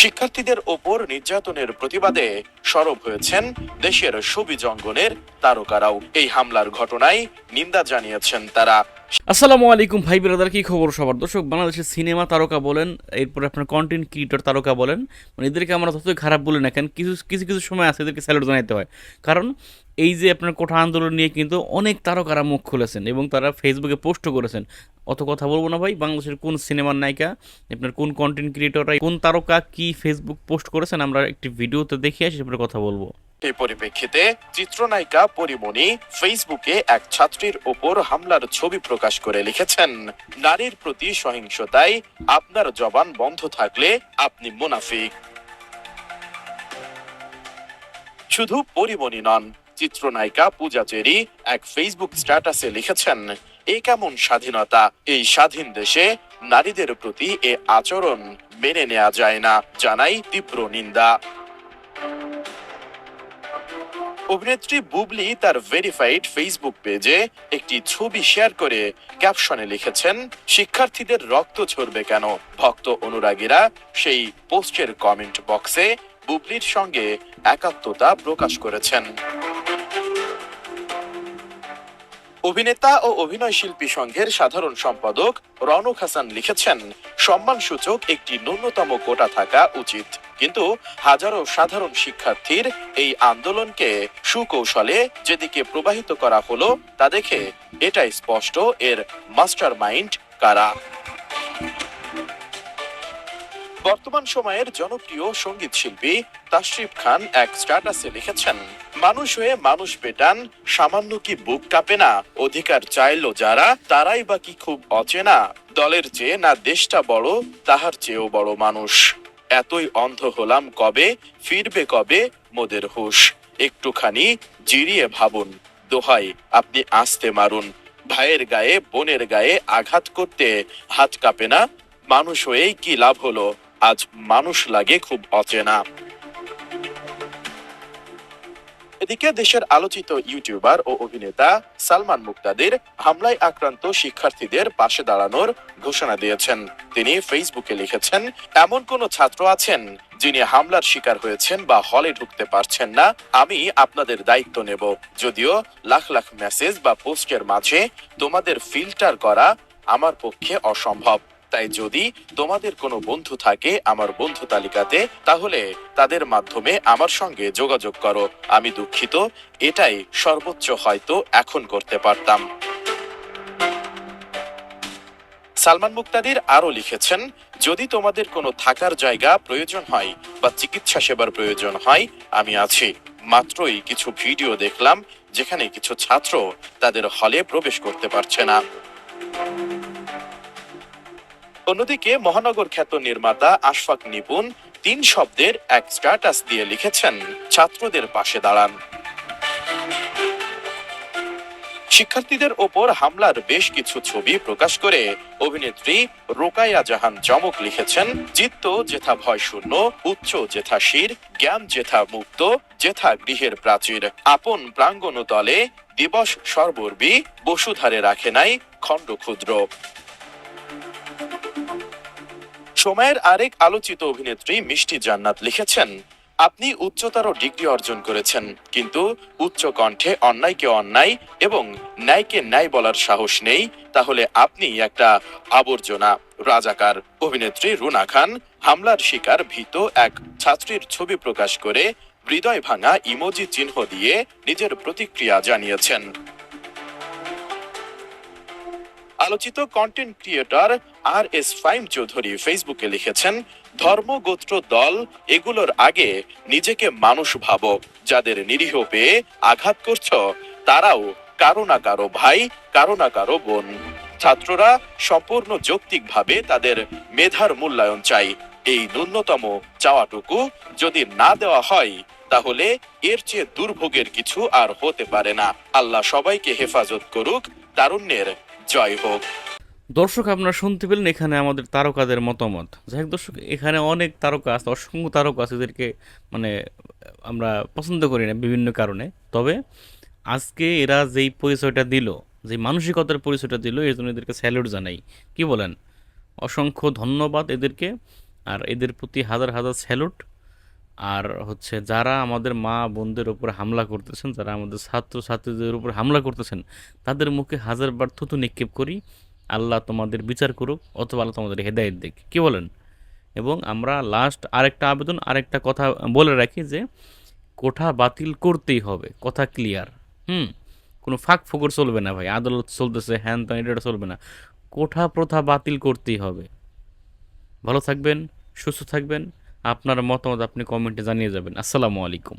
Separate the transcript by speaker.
Speaker 1: শিক্ষার্থীদের ওপর নির্যাতনের প্রতিবাদে সরব হয়েছেন দেশের ছবি জঙ্গনের তারকারাও। এই হামলার ঘটনায় নিন্দা জানিয়েছেন তারা।
Speaker 2: আসসালামু আলাইকুম, ভাই ব্রাদার, কি খবর সবার? দর্শক, বাংলাদেশের সিনেমা তারকা বলেন, এরপর আপনার কন্টেন্ট ক্রিয়েটর তারকা বলেন মানে এদেরকে আমরা যতই খারাপ বলি না কেন, কিছু কিছু কিছু সময় আছে এদেরকে স্যালুট জানাইতে হয়। কারণ, এই যে আপনার কোঠা আন্দোলন নিয়ে কিন্তু অনেক তারকারা মুখ খুলেছেন এবং তারা ফেসবুকে পোস্টও করেছেন। অত কথা বলব না ভাই, বাংলাদেশের কোন সিনেমার নায়িকা, আপনার কোন কন্টেন্ট ক্রিয়েটররা কোন তারকা কি ফেসবুক পোস্ট করেছেন, আমরা একটি ভিডিওতে দেখে আসি কথা বলব।
Speaker 1: এই পরিপ্রেক্ষিতে চিত্রনায়িকা পরিমণি ফেসবুকে এক ছাত্রীর ওপর হামলার ছবি প্রকাশ করে লিখেছেন, নারীর প্রতি সহিংসতায় আপনার জবান বন্ধ থাকলে আপনি মুনাফিক। শুধু পরিমণি নন, চিত্রনায়িকা পূজা চেরি এক ফেসবুক স্ট্যাটাসে লিখেছেন, এ কেমন স্বাধীনতা, এই স্বাধীন দেশে নারীদের প্রতি এ আচরণ মেনে নেওয়া যায় না। জানাই তীব্র নিন্দা। অভিনেত্রী বুবলি তার ভেরিফাইড ফেসবুক পেজে একটি ছবি শেয়ার করে ক্যাপশনে লিখেছেন, শিক্ষার্থীদের রক্ত ঝরবে কেন? ভক্ত অনুরাগীরা সেই পোস্টের কমেন্ট বক্সে বুবলির সঙ্গে একাত্মতা প্রকাশ করেছেন। অভিনেতা ও অভিনয় শিল্পী সংঘের সাধারণ সম্পাদক রনক হাসান লিখেছেন, সম্মানসূচক একটি ন্যূনতম কোটা থাকা উচিত। কিন্তু হাজারো সাধারণ শিক্ষার্থীর এই আন্দোলনকে সুকৌশলে যেদিকে প্রবাহিত করা হলো, তা দেখে এটাই স্পষ্ট এর মাস্টার মাইন্ড কারা। বর্তমান সময়ের জনপ্রিয় সংগীত শিল্পী তাশরিফ খান এক স্ট্যাটাসে লিখেছেন, মানুষ হয়ে মানুষ পেটান, সামান্য কি বুক কাঁপে না, অধিকার চাইলো যারা, তারাই বা কি খুব অচেনা, দলের চেয়ে না দেশটা বড়, তাহার চেয়েও বড় মানুষ। এতই অন্ধ হলাম কবে? ফিরবে কবে? মোদের হুশ। একটুখানি জিরিয়ে ভাবুন। দোহাই আপনি আসতে মারুন। ভাইয়ের গায়ে, বোনের গায়ে আঘাত করতে হাত কাঁপে না? মানুষ হয়েই কি লাভ হলো? আজ মানুষ লাগে খুব অচেনা। এদিকে দেশের আলোচিত ইউটিউবার ও অভিনেতা সালমান মুক্তাদির হামলায় আক্রান্ত শিক্ষার্থীদের পাশে দাঁড়ানোর ঘোষণা দিয়েছেন। তিনি ফেসবুকে লিখেছেন, এমন কোন ছাত্র আছেন যিনি হামলার শিকার হয়েছেন বা হলে ঢুকতে পারছেন না, আমি আপনাদের দায়িত্ব নেব। যদিও লাখ লাখ মেসেজ বা পোস্টের মাঝে তোমাদের ফিল্টার করা আমার পক্ষে অসম্ভব। তাই যদি তোমাদের কোনো বন্ধু থাকে আমার বন্ধু তালিকাতে, তাহলে তাদের মাধ্যমে আমার সঙ্গে যোগাযোগ করো। আমি দুঃখিত, এটাই সর্বোচ্চ হয়তো এখন করতে পারতাম। সালমান মুক্তাদির আরও লিখেছেন, যদি তোমাদের কোনো থাকার জায়গা প্রয়োজন হয় বা চিকিৎসা সেবার প্রয়োজন হয়, আমি আছি। মাত্রই কিছু ভিডিও দেখলাম, যেখানে কিছু ছাত্র তাদের হলে প্রবেশ করতে পারছে না। অন্যদিকে মহানগর খ্যাত নির্মাতা আশফাক নিপুণ তিন শব্দের এক স্ট্যাটাস দিয়ে লিখেছেন, ছাত্রদের পাশে দাঁড়ান। শিক্ষার্থীদের ওপর হামলার বেশ কিছু ছবি প্রকাশ করে অভিনেত্রী রোকায়া জাহান চমক লিখেছেন চিত্ত যেথা ভয় শূন্য, উচ্চ যেথা শির, জ্ঞান যেথা মুক্ত, যেথা গৃহের প্রাচীর। আপন প্রাঙ্গণ তলে দিবস সর্বর্বী, বসুধারে রাখে নাই খণ্ড ক্ষুদ্র। সময়ের আরেক আলোচিত অভিনেত্রী মিষ্টি জান্নাত লিখেছেন, আপনি উচ্চতর ডিগ্রি অর্জন করেছেন, কিন্তু উচ্চ কণ্ঠে অন্যায়কে অন্যায় এবং ন্যায়কে ন্যায় বলার সাহস নেই, তাহলে আপনি একটা আবর্জনা। রাজাকার অভিনেত্রী রুনা খান হামলার শিকার ভীত এক ছাত্রীর ছবি প্রকাশ করে হৃদয় ভাঙা ইমোজি চিহ্ন দিয়ে নিজের প্রতিক্রিয়া জানিয়েছেন। আলোচিত content creator R S Fahim Chowdhury ফেসবুকে লিখেছেন, ধর্ম, গোত্র, দল, এগুলোর আগে নিজেকে মানুষ ভাবো। যাদের নিরীহ পেয়ে আঘাত করছ, তারাও কারও না কারও ভাই, কারও না কারও বোন। ছাত্ররা সম্পূর্ণ যৌক্তিকভাবে তাদের মেধার মূল্যায়ন চাই এই ন্যূনতম চাওয়াটুকু যদি না দেওয়া হয়, তাহলে এর চেয়ে দুর্ভোগের কিছু আর হতে পারে না। আল্লাহ সবাইকে হেফাজত করুক, তারুণ্যের জয় হোক
Speaker 2: দর্শক, আপনারা শুনতে পেলেন এখানে আমাদের তারকাদের মতামত। যাই হোক দর্শক, এখানে অনেক তারকা আছে, অসংখ্য তারকা আছে এদেরকে মানে আমরা পছন্দ করি না বিভিন্ন কারণে। তবে আজকে এরা যেই পরিচয়টা দিল যে মানসিকতার পরিচয়টা দিল এর জন্য এদেরকে স্যালুট জানাই। কি বলেন? অসংখ্য ধন্যবাদ এদেরকে, আর এদের প্রতি হাজার হাজার স্যালুট। আর হচ্ছে যারা আমাদের মা বোনদের উপর হামলা করতেছেন, যারা আমাদের ছাত্র ছাত্রীদের উপর হামলা করতেছেন, তাদের মুখে হাজারবার থুতু নিক্ষেপ করি। আল্লাহ তোমাদের বিচার করুক, অথবা আল্লাহ তোমাদের হেদায়ত দিক। কী বলেন? এবং আমরা লাস্ট আরেকটা আবেদন, আরেকটা কথা বলে রাখি যে, কোঠা বাতিল করতেই হবে, কথা ক্লিয়ার হুম? কোনো ফাঁক ফোকর চলবে না ভাই, আদালত চলতেছে হ্যান ত্যান এটা চলবে না। কোঠা প্রথা বাতিল করতেই হবে। ভালো থাকবেন, সুস্থ থাকবেন। আপনার মতামত আপনি কমেন্টে জানিয়ে যাবেন। আসসালামু আলাইকুম।